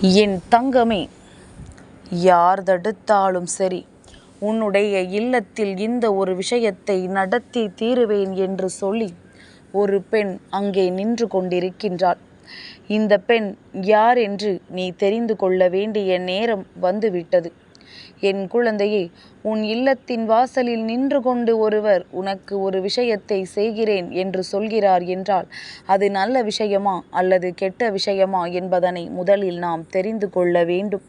என் தங்கமே யார் தடுத்தாலும் சரி உன்னுடைய இல்லத்தில் இந்த ஒரு விஷயத்தை நடத்தி தீருவேன் என்று சொல்லி ஒரு பெண் அங்கே நின்று கொண்டிருக்கின்றாள். இந்த பெண் யார் என்று நீ தெரிந்து கொள்ள வேண்டிய நேரம் வந்துவிட்டது. என் குழந்தையே உன் இல்லத்தின் வாசலில் நின்று கொண்டு ஒருவர் உனக்கு ஒரு விஷயத்தை செய்கிறேன் என்று சொல்கிறார் என்றால் அது நல்ல விஷயமா அல்லது கெட்ட விஷயமா என்பதனை முதலில் நாம் தெரிந்து கொள்ள வேண்டும்.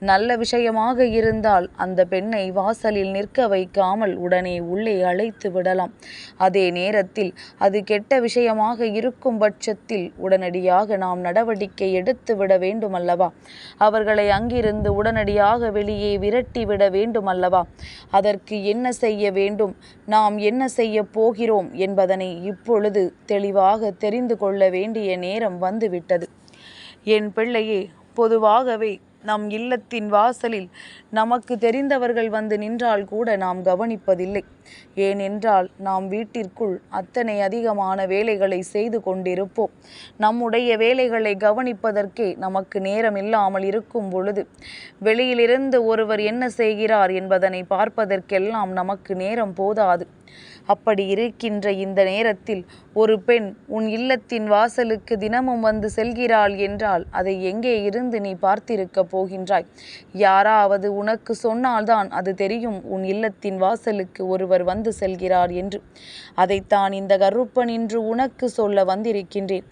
நல்ல விஷயமாக இருந்தால் அந்த பெண்ணை வாசலில் நிற்க வைக்காமல் உடனே உள்ளே அழைத்து விடலாம். அதே நேரத்தில் அது கெட்ட விஷயமாக இருக்கும் பட்சத்தில் உடனடியாக நாம் நடவடிக்கை எடுத்து விட வேண்டுமல்லவா? அவர்களை அங்கிருந்து உடனடியாக வெளியே விரட்டி விட வேண்டுமல்லவா? அதற்கு என்ன செய்ய வேண்டும்? நாம் என்ன செய்ய போகிறோம் என்பதனை இப்பொழுது தெளிவாக தெரிந்து கொள்ள வேண்டிய நேரம் வந்துவிட்டது. என் பிள்ளையே பொதுவாகவே நம் இல்லத்தின் வாசலில் நமக்கு தெரிந்தவர்கள் வந்து நின்றால் கூட நாம் கவனிப்பதில்லை. ஏனென்றால் நாம் வீட்டிற்குள் அத்தனை அதிகமான வேலைகளை செய்து கொண்டிருப்போம். நம்முடைய வேலைகளை கவனிப்பதற்கே நமக்கு நேரம் இல்லாமல் இருக்கும் பொழுது வெளியிலிருந்து ஒருவர் என்ன செய்கிறார் என்பதனை பார்ப்பதற்கெல்லாம் நமக்கு நேரம் போதாது. அப்படி இருக்கின்ற இந்த நேரத்தில் ஒரு பெண் உன் இல்லத்தின் வாசலுக்கு தினமும் வந்து செல்கிறாள் என்றால் அதை எங்கே இருந்து நீ பார்த்திருக்கப் போகின்றாய்? யாராவது உனக்கு சொன்னால்தான் அது தெரியும் உன் இல்லத்தின் வாசலுக்கு ஒருவர் வந்து செல்கிறார் என்று. அதைத்தான் இந்த கருப்பன் இன்று உனக்கு சொல்ல வந்திருக்கின்றேன்.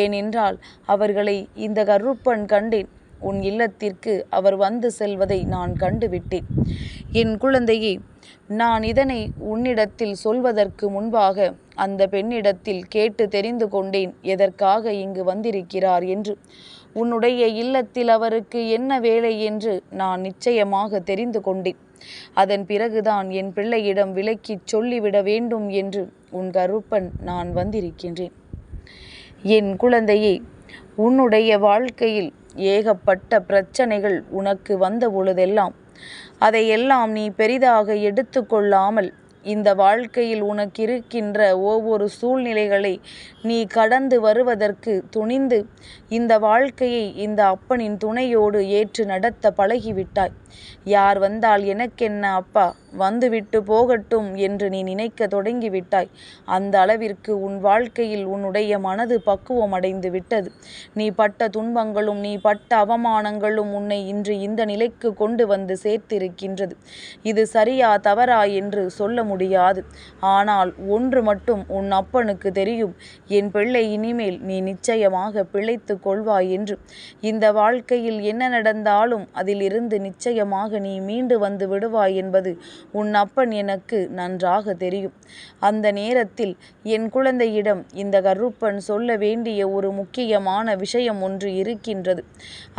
ஏனென்றால் அவர்களை இந்த கருப்பன் கண்டேன். உன் இல்லத்திற்கு அவர் வந்து செல்வதை நான் கண்டுவிட்டேன். என் குழந்தையே நான் இதனை உன்னிடத்தில் சொல்வதற்கு முன்பாக அந்த பெண்ணிடத்தில் கேட்டு தெரிந்து கொண்டேன். எதற்காக இங்கு வந்திருக்கிறார் என்று. உன்னுடைய இல்லத்தில் அவருக்கு என்ன வேலை என்று நான் நிச்சயமாக தெரிந்து கொண்டேன். அதன் பிறகுதான் என் பிள்ளையிடம் விலக்கிச் சொல்லிவிட வேண்டும் என்று உன் கருப்பன் நான் வந்திருக்கின்றேன். என் குழந்தையே உன்னுடைய வாழ்க்கையில் ஏகப்பட்ட பிரச்சனைகள் உனக்கு வந்த பொழுதெல்லாம் அதையெல்லாம் நீ பெரிதாக எடுத்துக்கொள்ளாமல் இந்த வாழ்க்கையில் உனக்கிருக்கின்ற ஒவ்வொரு சூழ்நிலைகளை நீ கடந்து வருவதற்கு துணிந்து இந்த வாழ்க்கையை இந்த அப்பனின் துணையோடு ஏற்று நடத்த பழகிவிட்டாய். யார் வந்தால் எனக்கென்ன அப்பா? வந்துவிட்டு போகட்டும் என்று நீ நினைக்க தொடங்கிவிட்டாய். அந்த அளவிற்கு உன் வாழ்க்கையில் உன்னுடைய மனது பக்குவம் அடைந்து விட்டது. நீ பட்ட துன்பங்களும் நீ பட்ட அவமானங்களும் உன்னை இன்று இந்த நிலைக்கு கொண்டு வந்து சேர்த்திருக்கின்றது. இது சரியா தவறா என்று சொல்ல முடியும் முடியாது. ஆனால் ஒன்று மட்டும் உன் அப்பனுக்கு தெரியும். என் பிள்ளை இனிமேல் நீ நிச்சயமாக பிழைத்து கொள்வாய் என்று. இந்த வாழ்க்கையில் என்ன நடந்தாலும் அதிலிருந்து நிச்சயமாக நீ மீண்டு வந்து விடுவாய் என்பது உன் அப்பன் எனக்கு நன்றாக தெரியும். அந்த நேரத்தில் என் குழந்தையிடம் இந்த கருப்பன் சொல்ல வேண்டிய ஒரு முக்கியமான விஷயம் ஒன்று இருக்கின்றது.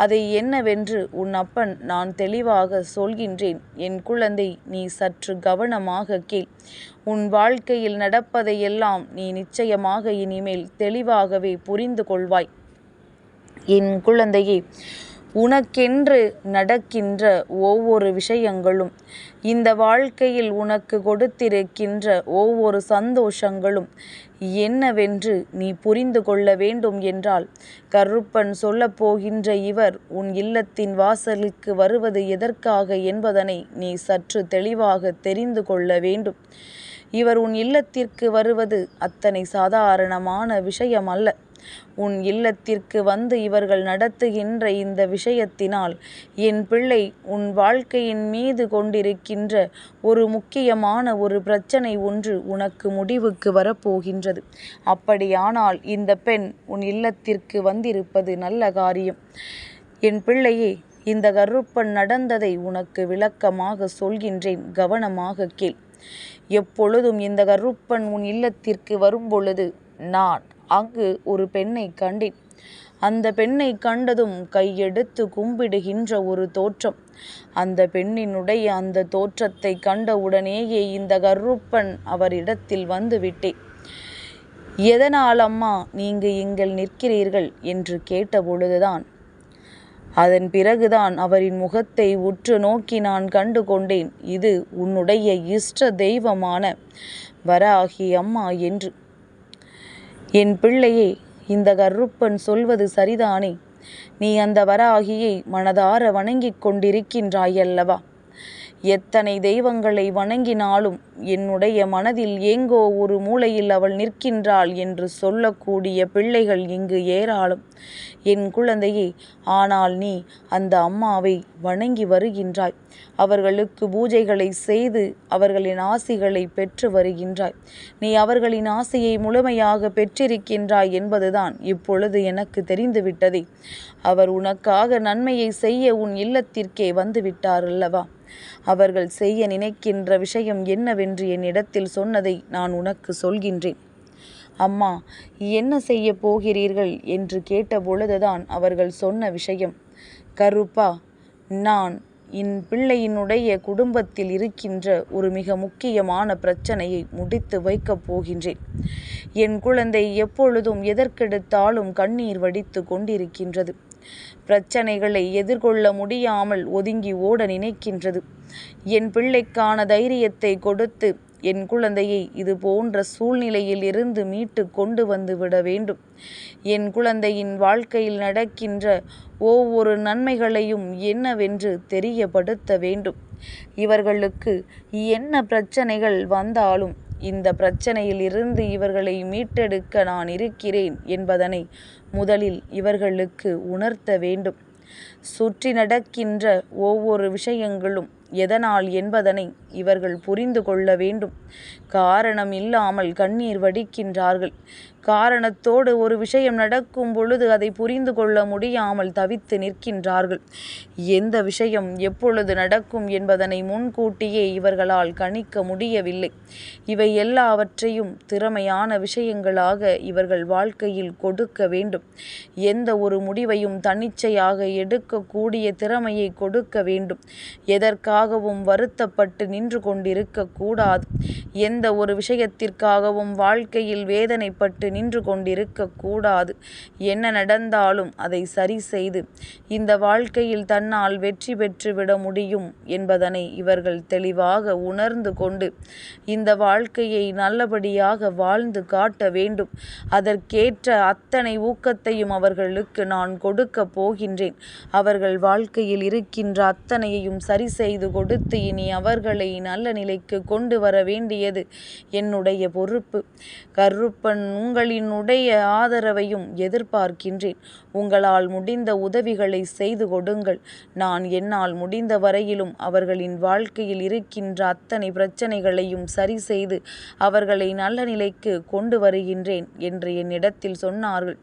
அதை என்னவென்று உன் அப்பன் நான் தெளிவாக சொல்கின்றேன். என் குழந்தை நீ சற்று கவனமாக கே கேள் உன் வாழ்க்கையில் நடப்பதையெல்லாம் நீ நிச்சயமாக இனிமேல் தெளிவாகவே புரிந்து கொள்வாய். என் குழந்தையே உனக்கென்று நடக்கின்ற ஒவ்வொரு விஷயங்களும் இந்த வாழ்க்கையில் உனக்கு கொடுத்திருக்கின்ற ஒவ்வொரு சந்தோஷங்களும் என்னவென்று நீ புரிந்து கொள்ள வேண்டும் என்றால் கருப்பன் சொல்லப்போகின்ற இவர் உன் இல்லத்தின் வாசலுக்கு வருவது எதற்காக என்பதனை நீ சற்று தெளிவாக தெரிந்து கொள்ள வேண்டும். இவர் உன் இல்லத்திற்கு வருவது அத்தனை சாதாரணமான விஷயம் அல்ல உன் இல்லத்திற்கு வந்து இவர்கள் நடத்துகின்ற இந்த விஷயத்தினால் என் பிள்ளை உன் வாழ்க்கையின் மீது கொண்டிருக்கின்ற ஒரு முக்கியமான ஒரு பிரச்சனை ஒன்று உனக்கு முடிவுக்கு வரப்போகின்றது. அப்படியானால் இந்த பெண் உன் இல்லத்திற்கு வந்திருப்பது நல்ல காரியம். என் பிள்ளையே இந்த கருப்பன் நடந்ததை உனக்கு விளக்கமாக சொல்கின்றேன் கவனமாக கேள். எப்பொழுதும் இந்த கருப்பன் உன் இல்லத்திற்கு வரும்பொழுது நான் அங்கு ஒரு பெண்ணை கண்டேன். அந்த பெண்ணை கண்டதும் கையெடுத்து கும்பிடுகின்ற ஒரு தோற்றம். அந்த பெண்ணினுடைய அந்த தோற்றத்தை கண்டவுடனேயே இந்த கருப்பன் அவரிடத்தில் வந்து விட்டேன் எதனால் அம்மா நீங்கள் இங்கள் நிற்கிறீர்கள்? என்று கேட்டபொழுதுதான். அதன் பிறகுதான் அவரின் முகத்தை உற்று நோக்கி நான் கண்டு கொண்டேன். இது உன்னுடைய இஷ்ட தெய்வமான வராகி அம்மா என்று. என் பிள்ளையே இந்த கருப்பன் சொல்வது சரிதானே? நீ அந்த வராகியை மனதார வணங்கிக் கொண்டிருக்கின்றாயல்லவா? எத்தனை தெய்வங்களை வணங்கினாலும் என்னுடைய மனதில் எங்கோ ஒரு மூலையில் அவள் நிற்கின்றாள் என்று சொல்லக்கூடிய பிள்ளைகள் இங்கு ஏராளம். என் குழந்தையே ஆனால் நீ அந்த அம்மாவை வணங்கி வருகின்றாய். அவர்களுக்கு பூஜைகளை செய்து அவர்களின் ஆசிகளை பெற்று வருகின்றாய். நீ அவர்களின் ஆசையை முழுமையாக பெற்றிருக்கின்றாய் என்பதுதான் இப்பொழுது எனக்கு தெரிந்துவிட்டதே. அவர் உனக்காக நன்மையை செய்ய உன் இல்லத்திற்கே வந்துவிட்டார் அல்லவா? அவர்கள் செய்ய நினைக்கின்ற விஷயம் என்னவென்று என்னிடத்தில் சொன்னதை நான் உனக்கு சொல்கின்றேன். அம்மா என்ன செய்ய போகிறீர்கள்? என்று கேட்டபொழுதுதான் அவர்கள் சொன்ன விஷயம். கருப்பா நான் என் பிள்ளையினுடைய குடும்பத்தில் இருக்கின்ற ஒரு மிக முக்கியமான பிரச்சனையை முடித்து வைக்கப் போகின்றேன். என் குழந்தை எப்பொழுதும் எதற்கெடுத்தாலும் கண்ணீர் வடித்து கொண்டிருக்கின்றது. பிரச்சனைகளை எதிர்கொள்ள முடியாமல் ஒதுங்கி ஓட நினைக்கின்றது. என் பிள்ளைக்கான தைரியத்தை கொடுத்து என் குழந்தையை இது போன்ற சூழ்நிலையில் இருந்து மீட்டு கொண்டு வந்து விட வேண்டும். என் குழந்தையின் வாழ்க்கையில் நடக்கின்ற ஒவ்வொரு நன்மைகளையும் என்னவென்று தெரியப்படுத்த வேண்டும். இவர்களுக்கு என்ன பிரச்சனைகள் வந்தாலும் இந்த பிரச்சனையில் இருந்து இவர்களை மீட்டெடுக்க நான் இருக்கிறேன் என்பதனை முதலில் இவர்களுக்கு உணர்த்த வேண்டும். சுற்றி நடக்கின்ற ஒவ்வொரு விஷயங்களும் எதனால் என்பதனை இவர்கள் புரிந்து கொள்ள வேண்டும். காரணம் இல்லாமல் கண்ணீர் வடிக்கின்றார்கள். காரணத்தோடு ஒரு விஷயம் நடக்கும் பொழுது அதை புரிந்து கொள்ள முடியாமல் தவித்து நிற்கின்றார்கள். எந்த விஷயம் எப்பொழுது நடக்கும் என்பதனை முன்கூட்டியே இவர்களால் கணிக்க முடியவில்லை. இவை எல்லாவற்றையும் திறமையான விஷயங்களாக இவர்கள் வாழ்க்கையில் கொடுக்க வேண்டும். எந்த ஒரு முடிவையும் தன்னிச்சையாக எடுக்கக்கூடிய திறமையை கொடுக்க வேண்டும். எதற்காகவும் வருத்தப்பட்டு நின்று கொண்டிருக்க கூடாது. எந்த ஒரு விஷயத்திற்காகவும் வாழ்க்கையில் வேதனைப்பட்டு நின்று கொண்டிருக்க கூடாது என்ன நடந்தாலும் அதை சரி செய்து இந்த வாழ்க்கையில் தன்னால் வெற்றி பெற்றுவிட முடியும் என்பதனை இவர்கள் தெளிவாக உணர்ந்து கொண்டு இந்த வாழ்க்கையை நல்லபடியாக வாழ்ந்து காட்ட வேண்டும். அதற்கேற்ற அத்தனை ஊக்கத்தையும் அவர்களுக்கு நான் கொடுக்க போகின்றேன். அவர்கள் வாழ்க்கையில் இருக்கின்ற அத்தனையையும் சரி செய்து கொடுத்து இனி அவர்களை நல்ல நிலைக்கு கொண்டு வர வேண்டியது என்னுடைய பொறுப்பு. கருப்பன் உங்களினுடைய ஆதரவையும் எதிர்பார்க்கின்றேன். உங்களால் முடிந்த உதவிகளை செய்து கொடுங்கள். நான் என்னால் முடிந்த வரையிலும் அவர்களின் வாழ்க்கையில் இருக்கின்ற அத்தனை பிரச்சனைகளையும் சரி செய்து அவர்களை நல்ல நிலைக்கு கொண்டு வருகின்றேன் என்று என்னிடத்தில் சொன்னார்கள்.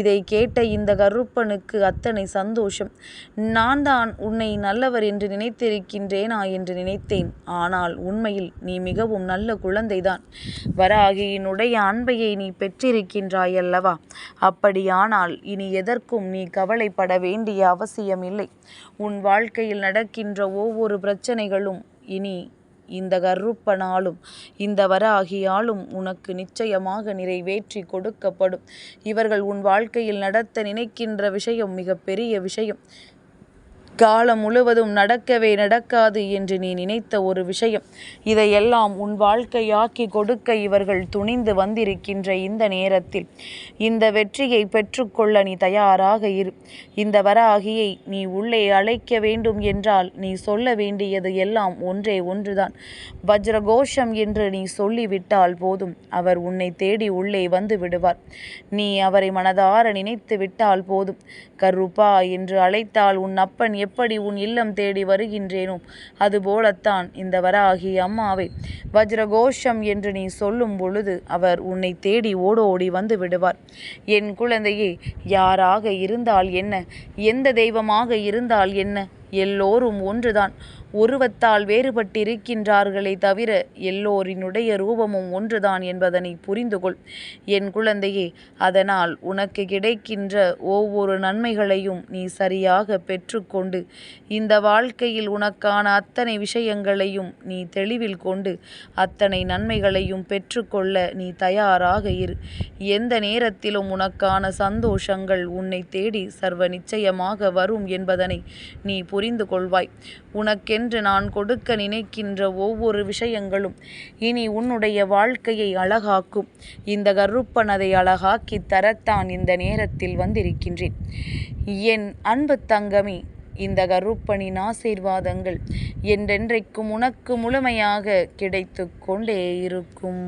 இதை கேட்ட இந்த கருப்பனுக்கு அத்தனை சந்தோஷம். நான் தான் உன்னை நல்லவர் என்று நினைத்திருக்கின்றேனா என்று நினைத்தேன். ஆனால் உண்மையில் நீ மிகவும் நல்ல குழந்தைதான். வராகியினுடைய அன்பையை நீ பெற்றிருக்கின்றாயல்லவா? அப்படியானால் இனி எதற்கும் நீ கவலைப்பட வேண்டிய அவசியமில்லை. உன் வாழ்க்கையில் நடக்கின்ற ஒவ்வொரு பிரச்சனைகளும் இனி இந்த கருப்பனாலும் இந்த வராகியாலும் உனக்கு நிச்சயமாக நிறைவேற்றி கொடுக்கப்படும். இவர்கள் உன் வாழ்க்கையில் நடத்த நினைக்கின்ற விஷயம் மிக பெரிய விஷயம். காலம் முழுவதும் நடக்கவே நடக்காது என்று நீ நினைத்த ஒரு விஷயம். இதையெல்லாம் உன் வாழ்க்கையாக்கி கொடுக்க இவர்கள் துணிந்து வந்திருக்கின்ற இந்த நேரத்தில். இந்த வெற்றியை பெற்றுக்கொள்ள நீ தயாராக இரு. இந்த வராகியை நீ உள்ளே அழைக்க வேண்டும் என்றால் நீ சொல்ல வேண்டியது எல்லாம் ஒன்றே ஒன்றுதான். வஜ்ரகோஷம் என்று நீ சொல்லிவிட்டால் போதும். அவர் உன்னை தேடி உள்ளே வந்து விடுவார். நீ அவரை மனதார நினைத்து விட்டால் போதும். கருப்பா என்று அழைத்தால் உன் அப்பன் எப்படி உன் இல்லம் தேடி வருகின்றேனோ அதுபோலத்தான் இந்த வராகி அம்மாவை. வஜ்ரகோஷம் என்று நீ சொல்லும் பொழுது அவர் உன்னை தேடி ஓடோடி வந்து விடுவார். என் குழந்தையே யாராக இருந்தால் என்ன? எந்த தெய்வமாக இருந்தால் என்ன? எல்லோரும் ஒன்றுதான். உருவத்தால் வேறுபட்டிருக்கின்றார்களே தவிர எல்லோரினுடைய ரூபமும் ஒன்றுதான் என்பதனை புரிந்து கொள் என் குழந்தையே அதனால் உனக்கு கிடைக்கின்ற ஒவ்வொரு நன்மைகளையும் நீ சரியாக பெற்றுக்கொண்டு இந்த வாழ்க்கையில் உனக்கான அத்தனை விஷயங்களையும் நீ தெளிவில் கொண்டு அத்தனை நன்மைகளையும் பெற்றுக்கொள்ள நீ தயாராக இரு. எந்த நேரத்திலும் உனக்கான சந்தோஷங்கள் உன்னை தேடி சர்வ நிச்சயமாக வரும் என்பதனை நீ புரி புரிந்து கொள்வாய் உனக்கென்று நான் கொடுக்க நினைக்கின்ற ஒவ்வொரு விஷயங்களும் இனி உன்னுடைய வாழ்க்கையை அழகாக்கும். இந்த கருப்பன் அதை அழகாக்கி தரத்தான் இந்த நேரத்தில் வந்திருக்கின்றேன். என் அன்பு தங்கமே இந்த கருப்பனின் ஆசீர்வாதங்கள் என்றென்றைக்கும் உனக்கு முழுமையாக கிடைத்து கொண்டே இருக்கும்.